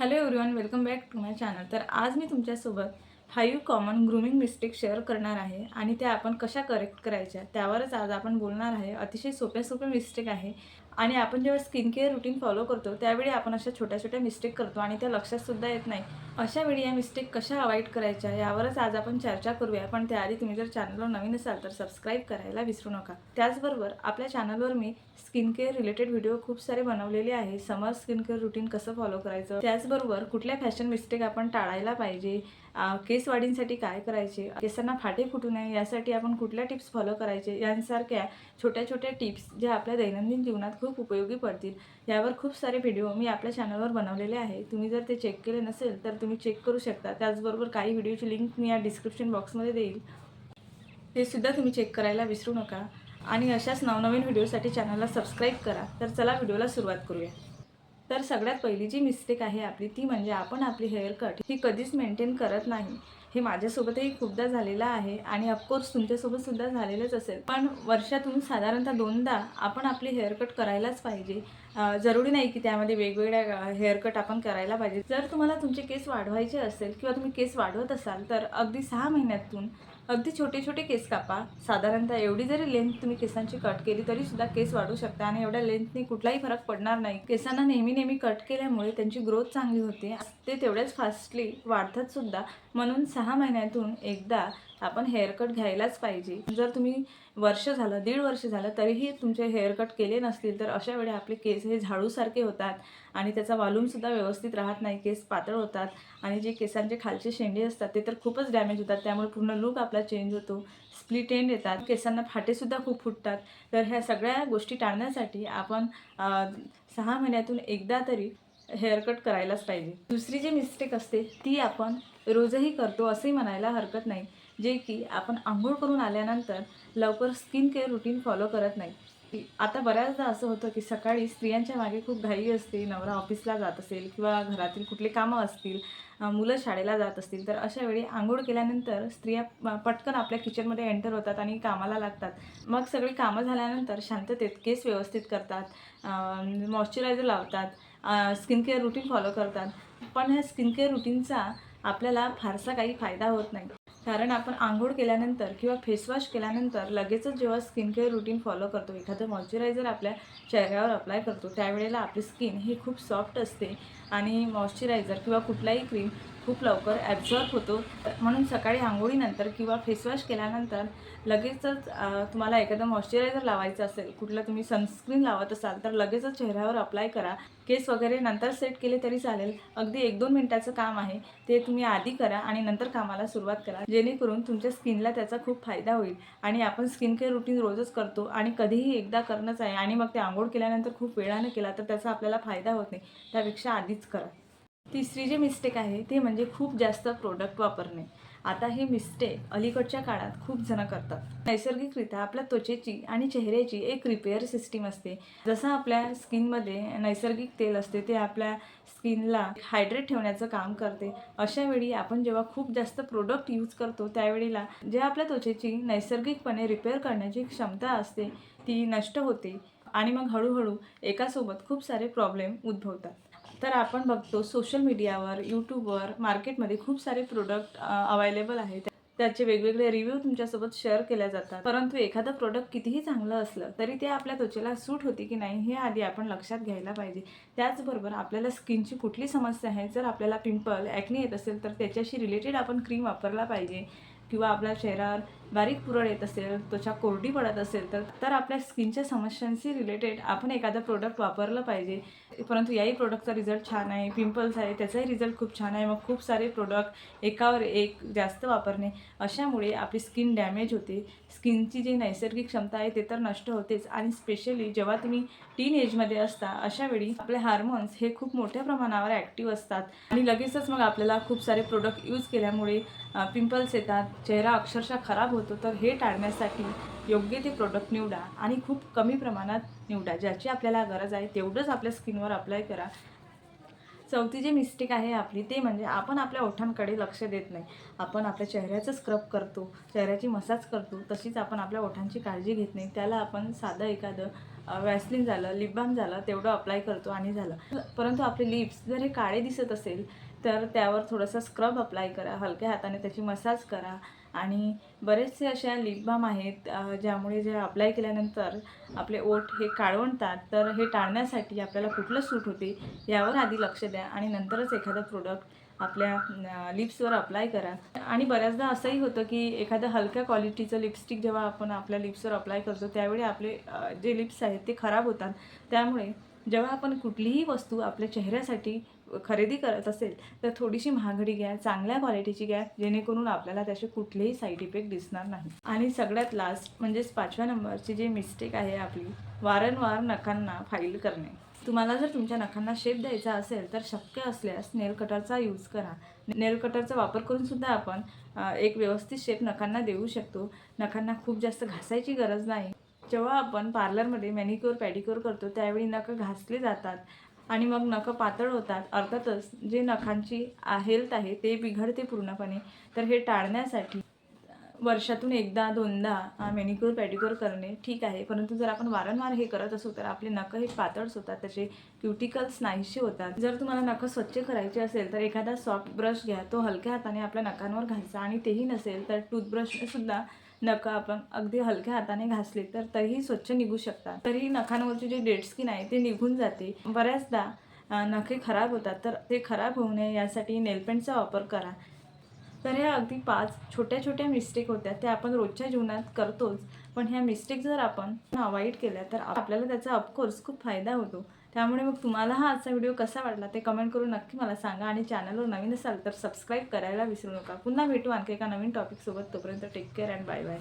Hello everyone welcome back to my channel. तर आज मी तुमच्यासोबत five common grooming mistake share करणार आहे आणि त्या आपण कशा करेक्ट करायच्या त्यावरच आज आपण बोलणार आहे. अतिशय सोप्या सोप्या मिस्टेक आहे. आणि आपण जेव्हा स्किन केअर रुटीन फॉलो करतो त्यावेळी आपण अशा छोट्या छोट्या मिस्टेक करतो आणि त्या लक्षात सुद्धा येत नाही. अशा वेळी या मिस्टेक कशा अवॉइड करायच्या यावरच आज आपण चर्चा करूया. पण त्याआधी तुम्ही जर चॅनलवर नवीन असाल तर सबस्क्राईब करायला विसरू नका. त्याचबरोबर आपल्या चॅनलवर मी स्किन केअर रिलेटेड व्हिडिओ खूप सारे बनवलेले आहे. समर स्किन केअर रुटीन कसं फॉलो करायचं? त्याचबरोबर कुठल्या फॅशन मिस्टेक आपण टाळायला पाहिजे? केस वाढींसाठी काय करायचे? केसांना फाटे फुटू नये यासाठी आपण कुठल्या टिप्स फॉलो करायचे? यांसारख्या छोट्या छोट्या टिप्स ज्या आपल्या दैनंदिन जीवनात खूप उपयोगी पडतील यावर खूप सारे व्हिडिओ मी आपल्या चॅनलवर बनवलेले आहे. तुम्ही जर ते चेक केले नसेल तर तुम्ही चेक करू शकता. त्याचबरोबर काही व्हिडिओची लिंक मी या डिस्क्रिप्शन बॉक्समध्ये देईल. ते सुद्धा तुम्ही चेक करायला विसरू नका. आणि अशाच नवनवीन व्हिडिओसाठी चॅनलला सबस्क्राईब करा. तर चला व्हिडिओला सुरुवात करूया. तर सगळ्यात पहिली जी मिस्टेक आहे आपली ती म्हणजे आपण आपली हेअर कट ही कधीच मेंटेन करत नाही. हे माझ्यासोबतही खूपदा झालेलं आहे आणि ऑफकोर्स तुमच्यासोबत सुद्धा झालेलंच असेल. पण वर्षातून साधारणतः दोनदा आपण आपली हेअरकट करायलाच पाहिजे. जरुरी नाही की त्यामध्ये वेगवेगळ्या हेअरकट आपण करायला पाहिजे. जर तुम्हाला तुमचे केस वाढवायचे असेल किंवा तुम्ही केस वाढवत असाल तर अगदी सहा महिन्यातून अगदी छोटे छोटे केस कापा. साधारणतः एवढी जरी लेंथ तुम्ही केसांची कट केली तरी सुद्धा केस वाढू शकता आणि एवढ्या लेंथने कुठलाही फरक पडणार नाही. केसांना नेहमी नेहमी कट केल्यामुळे त्यांची ग्रोथ चांगली होते. ते तेवढ्याच फास्टली वाढतात सुद्धा. म्हणून सहा महिन्यातून एकदा आपण हेअरकट घ्यायलाच पाहिजे. जर तुम्ही वर्ष झालं दीड वर्ष झालं तरीही तुमचे हेअरकट केले नसतील तर अशा वेळी आपले केस हे झाडूसारखे होतात आणि त्याचा वॉल्यूमसुद्धा व्यवस्थित राहत नाही केस पातळ होतात आणि जे केसांचे खालचे शेंडे असतात ते तर खूपच डॅमेज होतात. त्यामुळे पूर्ण लुक आपला चेंज होतो स्प्लिट एंड येतात केसांना फाटेसुद्धा खूप फुटतात. तर ह्या सगळ्या गोष्टी टाळण्यासाठी आपण सहा महिन्यातून एकदा तरी हेअरकट करायलाच पाहिजे. दुसरी जी मिस्टेक असते ती आपण रोजही करतो असंही म्हणायला हरकत नाही. जे की आपण आंघोळ करून आल्यानंतर लवकर स्किन केअर रुटीन फॉलो करत नाही. आता बऱ्याचदा असं होतं की सकाळी स्त्रियांच्या मागे खूप घाई असते नवरा ऑफिसला जात असेल किंवा घरातील कुठले कामं असतील मुलं शाळेला जात असतील तर अशा वेळी आंघोळ केल्यानंतर स्त्रिया पटकन आपल्या किचनमध्ये एंटर होतात आणि कामाला लागतात. मग सगळी कामं झाल्यानंतर शांततेत केस व्यवस्थित करतात मॉइश्चरायझर लावतात स्किन केअर रुटीन फॉलो करतात. पण ह्या स्किन केअर रुटीनचा आपल्याला फारसा काही फायदा होत नाही. कारण आपण आंघोळ केल्यानंतर किंवा फेसवॉश केल्यानंतर लगेचच जेव्हा स्किन केअर रुटीन फॉलो करतो एखादं मॉइश्चरायझर आपल्या चेहऱ्यावर अप्लाय करतो त्यावेळेला आपली स्किन ही खूप सॉफ्ट असते. आणि मॉइश्चरायझर किंवा कुठलाही क्रीम खूप लवकर ॲब्झॉर्ब होतो. म्हणून सकाळी आंघोळीनंतर किंवा फेसवॉश केल्यानंतर लगेचच तुम्हाला एखादं मॉइश्चरायझर लावायचं असेल कुठलं तुम्ही सनस्क्रीन लावत असाल तर लगेचच चेहऱ्यावर अप्लाय करा. केस वगैरे नंतर सेट केले तरी चालेल. अगदी एक दोन मिनटाचं काम आहे ते तुम्ही आधी करा आणि नंतर कामाला सुरुवात करा. जेणेकरून तुमच्या स्किनला त्याचा खूप फायदा होईल आणि आपण स्किन केअर रुटीन रोजच करतो आणि कधीही एकदा करणंच आहे आणि मग ते आंघोळ केल्यानंतर खूप वेळानं केला तर त्याचा आपल्याला फायदा होत नाही. त्यापेक्षा आधीच करा. तिसरी जी मिस्टेक आहे ते म्हणजे खूप जास्त प्रोडक्ट वापरणे. आता ही मिस्टेक अलीकडच्या काळात खूप जण करतात. नैसर्गिकरित्या आपल्या त्वचेची आणि चेहऱ्याची एक रिपेअर सिस्टीम असते. जसं आपल्या स्किनमध्ये नैसर्गिक तेल असते ते आपल्या स्किनला हायड्रेट ठेवण्याचं काम करते. अशा वेळी आपण जेव्हा खूप जास्त प्रोडक्ट यूज करतो त्यावेळेला जे आपल्या त्वचेची नैसर्गिकपणे रिपेअर करण्याची क्षमता असते ती नष्ट होते आणि मग हळूहळू एकासोबत खूप सारे प्रॉब्लेम उद्भवतात. तर आपण बघतो सोशल मीडियावर यूट्यूबवर मार्केटमध्ये खूप सारे प्रोडक्ट अवेलेबल आहेत. त्याचे वेगवेगळे रिव्ह्यू तुमच्यासोबत शेअर केल्या जातात. परंतु एखादं प्रोडक्ट कितीही चांगलं असलं तरी ते आपल्या त्वचेला सूट होते की नाही हे आधी आपण लक्षात घ्यायला पाहिजे. त्याचबरोबर आपल्याला स्किनची कुठली समस्या आहे जर आपल्याला पिंपल ॲक्ने येत असेल तर त्याच्याशी रिलेटेड आपण क्रीम वापरला पाहिजे. किंवा आपल्या चेहऱ्यावर बारीक पुरळ येत असेल त्वचा कोरडी पडत असेल तर तर आपल्या स्किनच्या समस्यांशी रिलेटेड आपण एखादं प्रोडक्ट वापरलं पाहिजे. परंतु याही प्रोडक्टचा रिझल्ट छान आहे पिंपल्स आहे त्याचाही रिझल्ट खूप छान आहे. मग खूप सारे प्रोडक्ट एकावर एक जास्त वापरणे अशामुळे आपली स्किन डॅमेज होते. स्किनची जी नैसर्गिक क्षमता आहे ते तर नष्ट होतेच. आणि स्पेशली जेव्हा तुम्ही टीन एजमध्ये असता अशावेळी आपले हार्मोन्स हे खूप मोठ्या प्रमाणावर ॲक्टिव्ह असतात. आणि लगेचच मग आपल्याला खूप सारे प्रोडक्ट यूज केल्यामुळे पिंपल्स येतात चेहरा अक्षरशः खराब होतो तर हे टाळण्यासाठी योग्य ते प्रोडक्ट निवडा आणि खूप कमी प्रमाणात निवडा. ज्याची आपल्याला गरज आहे तेवढंच आपल्या स्किनवर अप्लाय करा. चौथी जी मिस्टेक आहे आपली ते म्हणजे आपण आपल्या ओठांकडे लक्ष देत नाही. आपण आपल्या चेहऱ्याचं स्क्रब करतो चेहऱ्याची मसाज करतो तशीच आपण आपल्या ओठांची काळजी घेत नाही. त्याला आपण साधं एखादं वॅसलिन झालं लिप बाम झालं तेवढं अप्लाय करतो आणि झालं. परंतु आपले लिप्स जर हे काळे दिसत असेल तर त्यावर थोडंसं स्क्रब अप्लाय करा. हलक्या हाताने त्याची मसाज करा. आणि बरेचसे अशा लिप बाम आहेत ज्यामुळे जे अप्लाय केल्यानंतर आपले ओठ हे काळवणतात तर हे टाळण्यासाठी आपल्याला कुठलं सूट होते यावर आधी लक्ष द्या आणि नंतरच एखादं प्रोडक्ट आपल्या लिप्सवर अप्लाय करा. आणि बऱ्याचदा असंही होतं की एखादं हलक्या क्वालिटीचं लिपस्टिक जेव्हा आपण आपल्या लिप्सवर अप्लाय करतो त्यावेळी आपले जे लिप्स आहेत ते खराब होतात. त्यामुळे जेव्हा आपण कुठलीही वस्तू आपल्या चेहऱ्यासाठी खरेदी करत असेल तर थोडीशी महागडी घ्या चांगल्या क्वालिटीची घ्या जेणेकरून आपल्याला त्याचे कुठलेही साईड इफेक्ट दिसणार नाही. आणि सगळ्यात लास्ट म्हणजेच पाचव्या नंबरची जी मिस्टेक आहे आपली वारंवार नखांना फाईल करणे. तुम्हाला जर तुमच्या नखांना शेप द्यायचा असेल तर शक्य असल्यास नेल कटरचा यूज करा. नेल कटरचा वापर करून सुद्धा आपण एक व्यवस्थित शेप नखांना देऊ शकतो. नखांना खूप जास्त घासायची गरज नाही. जेव्हा आपण पार्लरमध्ये मॅनिक्युअर पॅडिक्युअर करतो त्यावेळी नखं घासले जातात. आणि मग नखं पातळ होतात. अर्थातच जे नखांची हेल्थ आहे ते बिघडते पूर्णपणे. तर हे टाळण्यासाठी वर्षातून एकदा दोनदा मेनिक्युअर पॅडिक्युअर करणे ठीक आहे. परंतु जर आपण वारंवार हे करत असू तर आपले नखं हे पातळच होतात. त्याचे क्युटिकल्स नाहीसे होतात. जर तुम्हाला नखं स्वच्छ करायचे असेल तर एखादा सॉफ्ट ब्रश घ्या. तो हलक्या हाताने आपल्या नखांवर घालचा आणि तेही नसेल तर टूथब्रशसुद्धा नखं आपण. अगदी हलक्या हाताने घासले तर तरीही स्वच्छ निघू शकतात. तरी नखांवरची जे डेड स्किन आहे ते निघून जाते. बऱ्याचदा नखे खराब होतात तर ते खराब होऊ नये यासाठी नेलपेंटचा वापर करा. तर ह्या अगदी पाच छोट्या छोट्या मिस्टेक होत्या त्या आपण रोजच्या जीवनात करतोच. पण ह्या मिस्टेक जर आपण अवॉइड केल्या तर आपल्याला त्याचा ऑफकोर्स खूप फायदा होतो. त्यामुळे मग तुम्हाला हा आजचा व्हिडिओ कसा वाटला ते कमेंट करून नक्की मला सांगा आणि चॅनलवर नवीन असाल तर सबस्क्राईब करायला विसरू नका. पुन्हा भेटू आणखी एका नवीन टॉपिकसोबत तोपर्यंत take care and bye bye